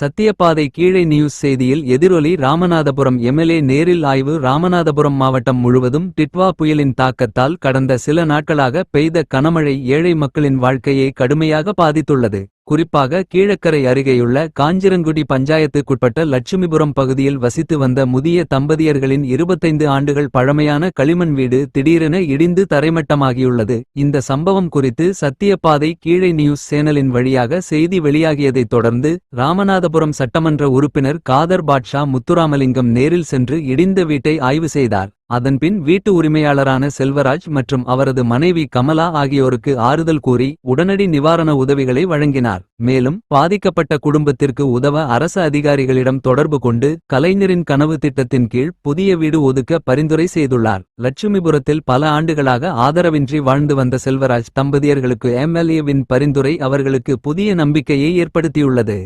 சத்தியபாதை கீழே நியூஸ் செய்தியில் எதிரொலி ராமநாதபுரம் எம்எல்ஏ நேரில் ஆய்வு ராமநாதபுரம் மாவட்டம் முழுவதும் டிட்வா புயலின் தாக்கத்தால் கடந்த சில நாட்களாக பெய்த கனமழை ஏழை மக்களின் வாழ்க்கையை கடுமையாக பாதித்துள்ளது. குறிப்பாக கீழக்கரை அருகேயுள்ள காஞ்சிரங்குடி பஞ்சாயத்துக்குட்பட்ட லட்சுமிபுரம் பகுதியில் வசித்து வந்த முதிய தம்பதியர்களின் இருபத்தைந்து ஆண்டுகள் பழமையான களிமண் வீடு திடீரென இடிந்து தரைமட்டமாகியுள்ளது. இந்த சம்பவம் குறித்து சத்தியபாதை கீழே நியூஸ் சேனலின் வழியாக செய்தி வெளியாகியதைத் தொடர்ந்து ராமநாதபுரம் சட்டமன்ற உறுப்பினர் காதர் பாட்ஷா முத்துராமலிங்கம் நேரில் சென்று இடிந்த வீட்டை ஆய்வு செய்தார். அதன்பின் வீட்டு உரிமையாளரான செல்வராஜ் மற்றும் அவரது மனைவி கமலா ஆகியோருக்கு ஆறுதல் கூறி உடனடி நிவாரண உதவிகளை வழங்கினார். மேலும் பாதிக்கப்பட்ட குடும்பத்திற்கு உதவ அரசு அதிகாரிகளிடம் தொடர்பு கொண்டு கலைஞரின் கனவு திட்டத்தின் கீழ் புதிய வீடு ஒதுக்க பரிந்துரை செய்துள்ளார். லட்சுமிபுரத்தில் பல ஆண்டுகளாக ஆதரவின்றி வாழ்ந்து வந்த செல்வராஜ் தம்பதியர்களுக்கு எம்எல்ஏவின் பரிந்துரை அவர்களுக்கு புதிய நம்பிக்கையை ஏற்படுத்தியுள்ளது.